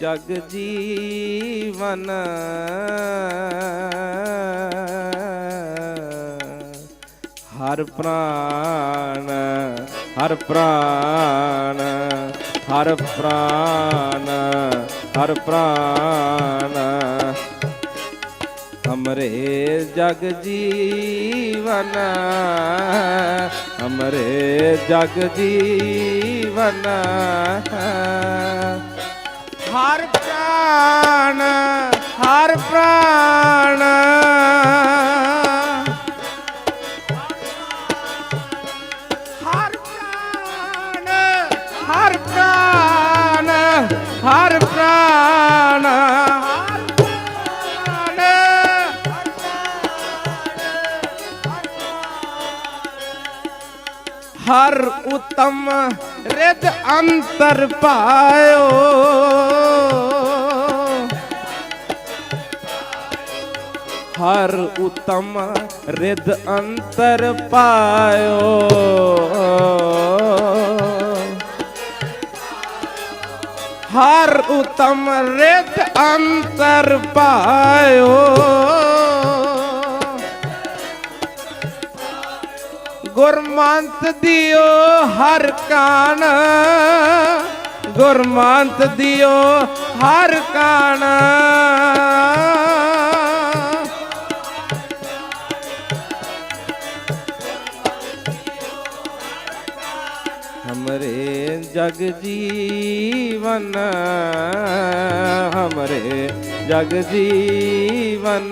ਜਗ ਜੀਵਨ। ਹਰ ਪ੍ਰਾਨ ਹਰ ਪ੍ਰਾਨ ਹਰ ਪ੍ਰਾਨ ਹਰ ਪ੍ਰਾਨ ਹਮਰੇ ਜਗ ਜੀਵਨ ਹਮਰੇ ਜਗ ਜੀਵਨ। ਉਤਮ ਰਿਦ ਅੰਤਰ ਪਾਇਓ। ਹਰ ਉਤਮ ਰਿਦ ਅੰਤਰ ਪਾਇਓ। ਹਰ ਉਤਮ ਰਿਦ ਅੰਤਰ ਪਾਇਓ। ਗੁਰਮੰਤ ਦਿਓ ਹਰ ਕਾਨ ਗੁਰਮੰਤ ਦਿਓ ਹਰ ਕਾਨ ਹਮਰੇ ਜਗ ਜੀਵਨ ਹਮਰੇ ਜਗ ਜੀਵਨ।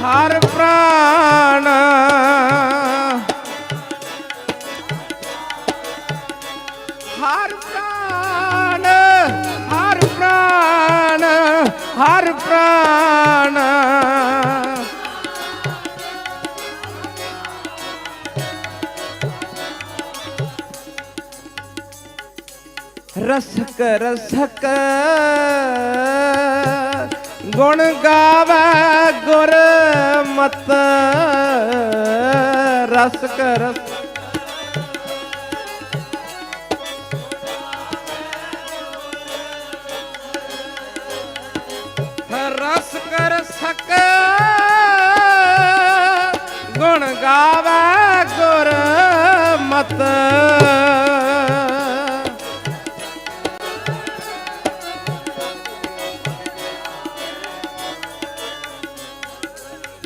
ਹਰ ਪ੍ਰਾਣ। ਹਰ ਪ੍ਰਾਣ ਹਰ ਪ੍ਰਾਣ ਹਰ ਪ੍ਰਾਣ। ਰਸਕ ਰਸਕ। ਗੁਣ ਗਾਵੇ ਮਤ ਰਸ ਕਰ। ਰਸ ਕਰ ਸਕ ਗੁਣ ਗਾਵੇ ਗੁਰ ਮਤ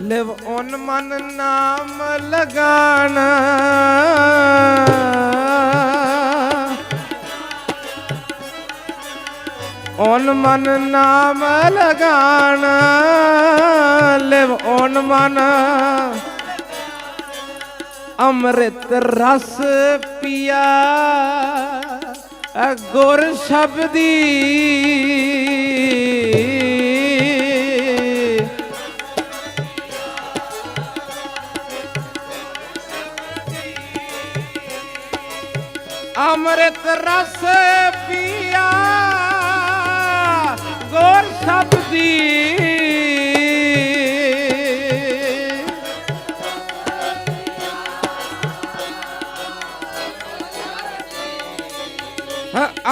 ਲਿਵ ਓਨ ਮਨ ਨਾਮ ਲਗਾਣਾ ਓਨ ਮਨ ਨਾਮ ਲਗਾਣਾ ਲਿਵ ਓਨ ਮਨ ਅੰਮ੍ਰਿਤ ਰਸ ਪੀਆ। ਗੁਰ ਸ਼ਬਦੀ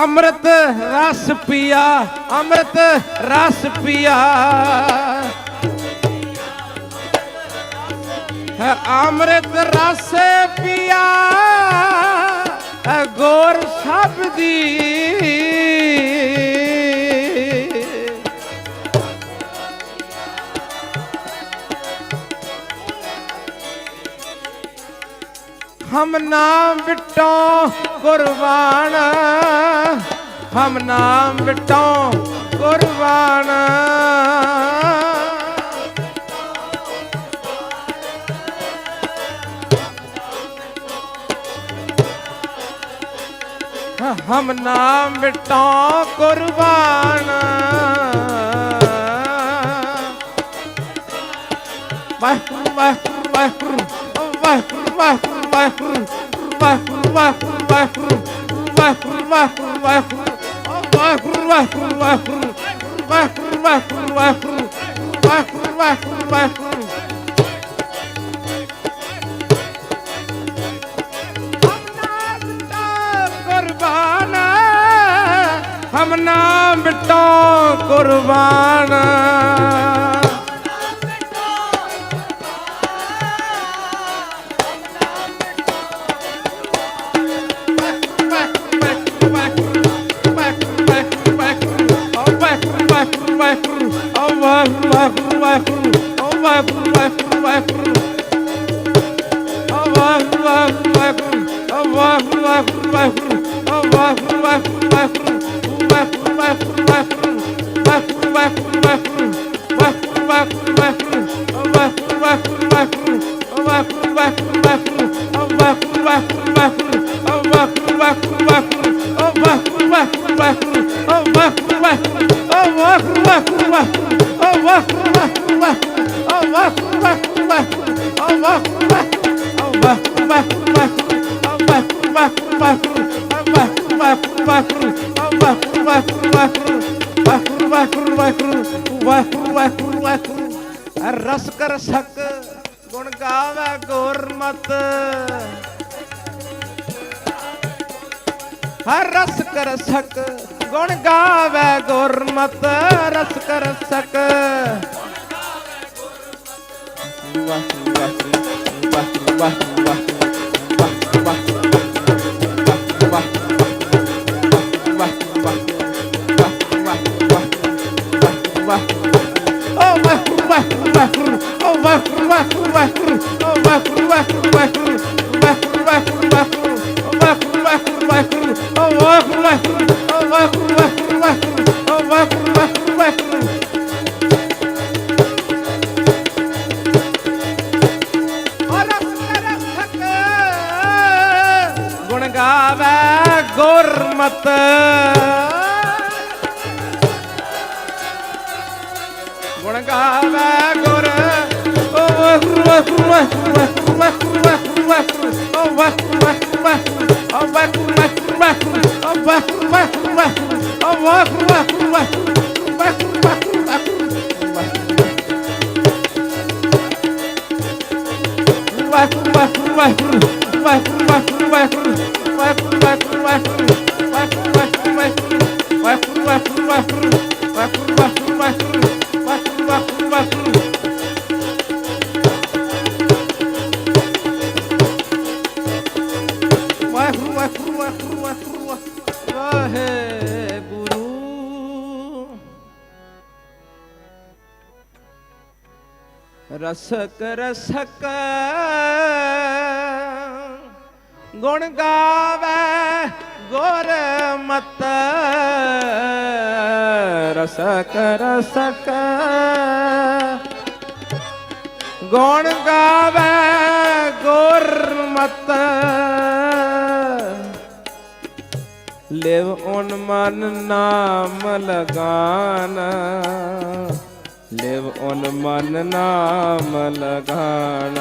ਅੰਮ੍ਰਿਤ ਰਸ ਪੀਆ ਅੰਮ੍ਰਿਤ ਰਸ ਪੀਆ। ਅੰਮ੍ਰਿਤ ਰਸ ਪੀਆ ਹੈ ਸਭ ਦੀ। ਹਮ ਨਾਮ ਵਿਟੋ ਕੁਰਬਾਨ। ਹਮ ਨਾਮ ਵਿਟੋ ਕੁਰਬਾਨ। ਹਮ ਨਾਮ ਬਿਟੋ ਕੁਰਬਾਨ। ਵਾਹਿਗੁਰੂ ਵਾਹਿਗੁਰੂ ਵਾਹਿਗੁਰੂ ਵਾਹਿਗੁਰੂ ਵਾਹਿਗੁਰੂ। ਵਾਹਿਗੁਰੂ ਵਾਹਿਗੁਰੂ ਵਾਹਿਗੁਰੂ ਵਾਹਿਗੁਰੂ ਵਾਹਿਗੁਰੂ ਵਾਹਿਗੁਰੂ ਵਾਹਿਗੁਰੂ ਵਾਹਿਗੁਰੂ ਵਾਹਿਗੁਰੂ ਵਾਹਿਗੁਰੂ ਵਾਹਿਗੁਰੂ ਵਾਹਿਗੁਰੂ ਵਾਹਿਗੁਰੂ ਵਾਹਿਗੁਰੂ ਵਾਹਿਗੁਰੂ ਹਮ ਨਾ ਮਿਟੋ ਕੁਰਬਾਨ واحفظه الله يحفظه الله يحفظه الله يحفظه الله يحفظه الله يحفظه الله يحفظه الله يحفظه الله يحفظه Bye. ਰਸ ਕਰ ਸਕ ਗੁਣ ਗਾਵੇ ਗੁਰਮਤ। ਹਰ ਰਸ ਕਰ ਸਕ ਗੁਣ ਗਾਵੇ ਗੁਰਮਤ। ਰਸ ਕਰ ਸਕ ਵਾਹ ਵਾਹ ਵਾਹ ਵਾਹ ਵਾਹਿਗੁਰੂ ਵਾਹਿਗੁਰੂ ਵਾਹਿਗੁਰੂ ਵਾਹਿਗੁਰੂ ਵਾਹਿਗੁਰੂ ਵਾਹਿਗੁਰੂ ਓ ਵਾਹਿਗੁਰੂ ਵਾਹਿਗੁਰੂ ਓ ਵਾਹਿਗੁਰੂ ਵਾਹਿਗੁਰੂ ਵਾਹਿਗੁਰੂ ਓ ਵਾਹਿਗੁਰੂ ਵਾਹਿਗੁਰੂ ਵਾਹਿਗੁਰੂ ਗਾਵੇ ਗੁਰਮਤ। ਗੁਣ ਗਾਵੇ ਗੁਰ। ਓ Waheguru Waheguru Waheguru vai, vai, vai, vai. ਰਸਕ ਰਸਕ। ਗੁਣ ਗਾਵੇ ਗੁਰਮਤ ਰਸਕ ਰਸਕ। ਗੁਣ ਗਾਵੇ ਗੁਰਮਤ ਲਿਵ ਓਨ ਮਨ ਨਾਮ ਲਗਾਨ। ਲਿਵ ਓਨ ਮਨ ਨਾਮ ਲਗਾਨ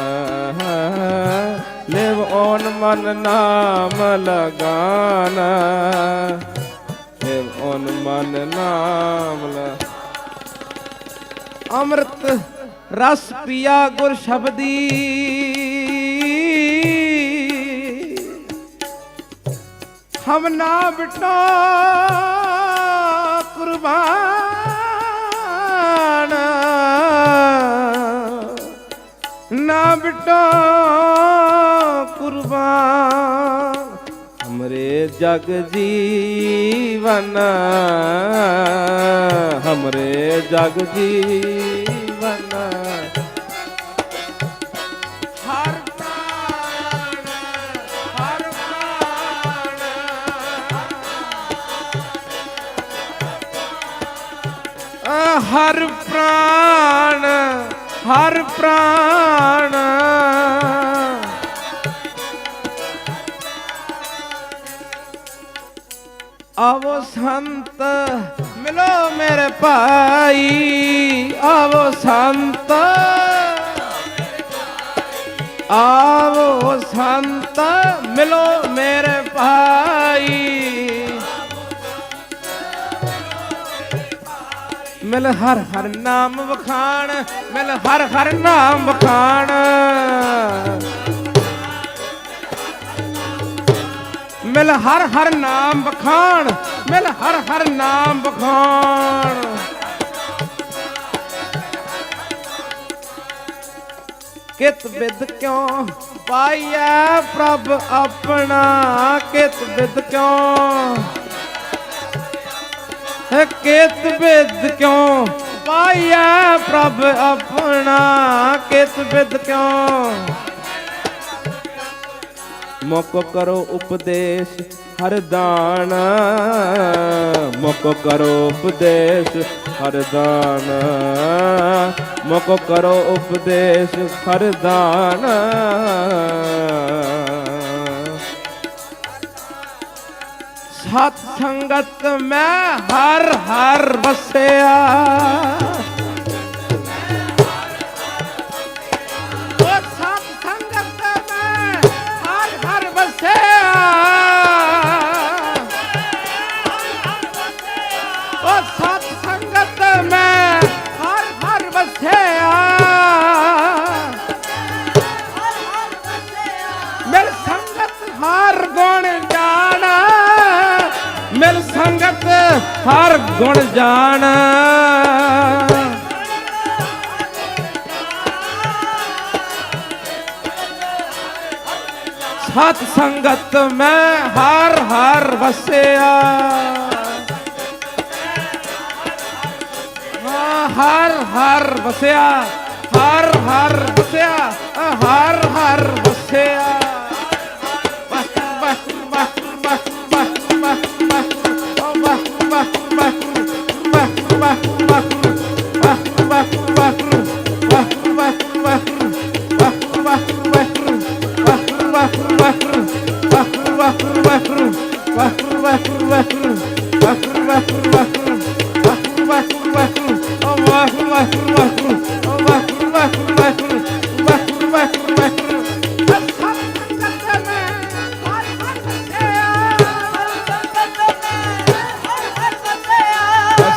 ਲਿਵ ਓਨ ਮਨ ਨਾਮ ਲਗਾਨ ਲਿਵ ਓਨ ਮਨ ਨਾਮ ਲ ਅੰਮ੍ਰਿਤ ਰਸ ਪੀਆ ਗੁਰ ਸ਼ਬਦੀ। ਹਮ ਨਾ ਬਿਟੋ ਕੁਰਬਾਨ। ਨਾ ਬਿਟੋ ਕੁਰਬਾਨ। ਹਮਰੇ ਜਗ ਜੀਵਨ, ਹਮਰੇ ਜਗ ਜੀਵਨ। ਹਰ ਪ੍ਰਾਣ ਹਰ ਪ੍ਰਾਣ। ਹਰ ਪ੍ਰਾਣ ਹਰ ਪ੍ਰਾਣ। ਆਵੋ ਸੰਤ, ਮਿਲੋ ਮੇਰੇ ਭਾਈ। ਆਵੋ ਸੰਤ ਆਵੋ ਸੰਤ, ਮਿਲੋ ਮੇਰੇ ਭਾਈ। ਮਿਲ ਹਰ ਹਰ ਨਾਮ ਵਖਾਣ, ਮਿਲ ਹਰ ਹਰ ਨਾਮ ਵਖਾਣ। ਮਿਲ ਹਰ ਹਰ ਨਾਮ ਬਖਾਣ ਮਿਲ ਹਰ ਹਰ ਨਾਮ ਬਖਾਣ ਕਿਤ ਬਿਦ ਕਿਉਂ ਪਾਈਐ ਪ੍ਰਭ ਆਪਣਾ, ਕਿਤ ਬਿਦ ਕਿਉਂ? ਕਿਤ ਬਿਦ ਕਿਉਂ ਪਾਈਐ ਪ੍ਰਭ ਆਪਣਾ, ਕਿਤ ਬਿਦ ਕਿਉਂ? ਮੁਕ ਕਰੋ ਉਪਦੇਸ਼, ਹਰ ਦਾਨ। ਮੁਕ ਕਰੋ ਉਪਦੇਸ਼, ਹਰ ਦਾਨ। ਮੁਕ ਕਰੋ ਉਪਦੇਸ਼, ਹਰ ਦਾਨ। ਸਤ ਸੰਗਤ ਮੈਂ ਹਰ ਹਰ ਵਸਿਆ। ਗੁਣ ਜਾਣ। ਸਤ ਸੰਗਤ ਮੈਂ ਹਰ ਹਰ ਵਸਿਆ। ਹਰ ਹਰ ਵਸਿਆ, ਹਰ ਹਰ ਵਸਿਆ ਹਰ ਹਰ ਵਸਿਆ।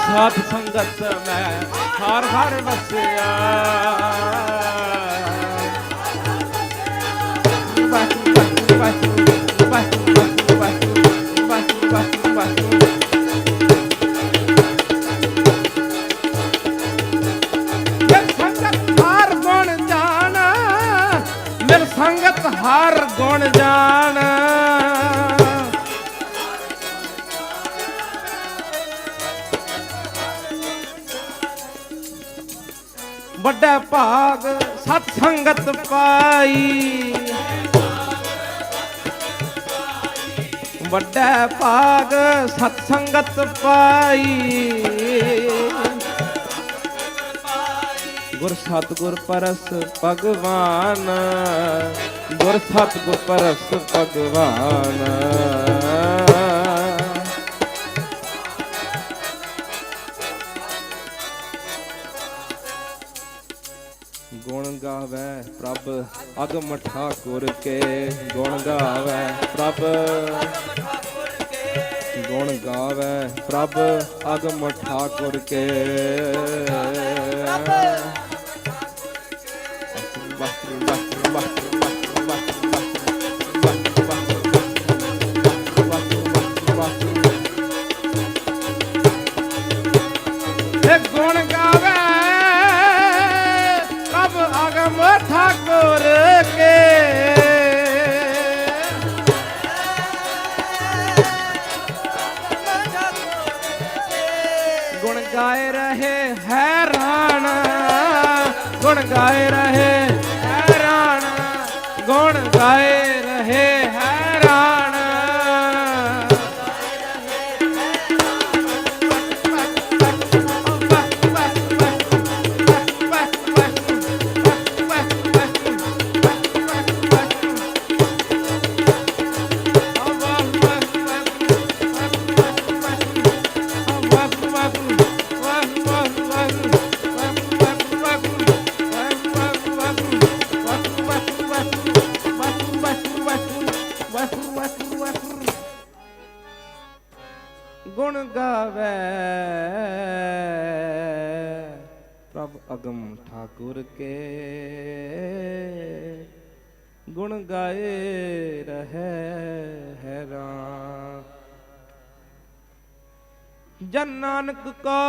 ਸਾਧ ਸੰਗਤ ਮੈਂ ਹਰ ਹਰ ਵਸਿਆ। ਪਾਈ। ਵੱਡਾ ਭਾਗ ਸਤ ਸੰਗਤ ਪਾਈ। ਗੁਰ ਸਤਗੁਰ ਪਰਸ ਭਗਵਾਨ ਗੁਰ ਸਤਗੁਰ ਪਰਸ ਭਗਵਾਨ। ਗੁਣ ਗਾਵੇ ਪ੍ਰਭ, ਅਗਮ ਠਾਕੁਰ ਕੇ ਗੁਣ ਗਾਵੇ ਪ੍ਰਭ। ਗੁਣ ਗਾਵੇ ਪ੍ਰਭ, ਅਗਮ ਠਾਕੁਰ ਕੇ। ਅਗਮ ਠਾਕੁਰ ਕੇ ਗੁਣ ਗਾਏ ਰਹੇ ਹੈਰਾਨ। ਜਨ ਨਾਨਕ ਕਾ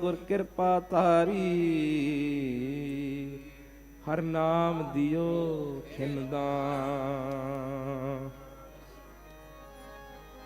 ਗੁਰ ਕਿਰਪਾ ਤਾਰੀ ਹਰ ਨਾਮ ਦਿਓ ਖਿੰਦਾ